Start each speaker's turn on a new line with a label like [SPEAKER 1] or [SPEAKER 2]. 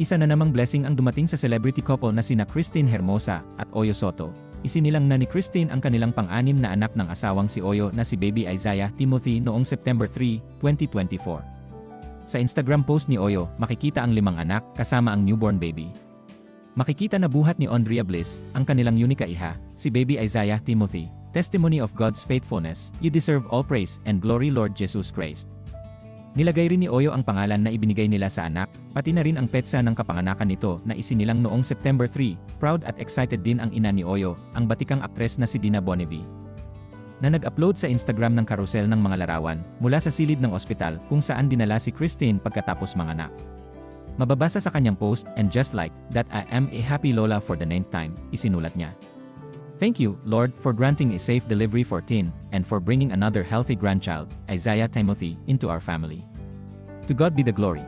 [SPEAKER 1] Isa na namang blessing ang dumating sa celebrity couple na sina Christine Hermosa at Oyo Soto. Isinilang na ni Christine ang kanilang pang-anim na anak ng asawang si Oyo na si baby Isaiah Timothy noong September 3, 2024. Sa Instagram post ni Oyo, makikita ang limang anak kasama ang newborn baby. Makikita na buhat ni Andrea Bliss, ang kanilang unika iha, si baby Isaiah Timothy. Testimony of God's faithfulness, you deserve all praise and glory Lord Jesus Christ. Nilagay rin ni Oyo ang pangalan na ibinigay nila sa anak, pati na rin ang petsa ng kapanganakan nito na isinilang noong September 3. Proud at excited din ang ina ni Oyo, ang batikang aktres na si Dina Bonnevie. Na nag-upload sa Instagram ng karusel ng mga larawan mula sa silid ng ospital kung saan dinala si Christine pagkatapos manganak. Mababasa sa kanyang post, and just like that I am a happy Lola for the ninth time, isinulat niya. Thank you, Lord, for granting a safe delivery for Tin, and for bringing another healthy grandchild, Isaiah Timothy, into our family. To God be the glory.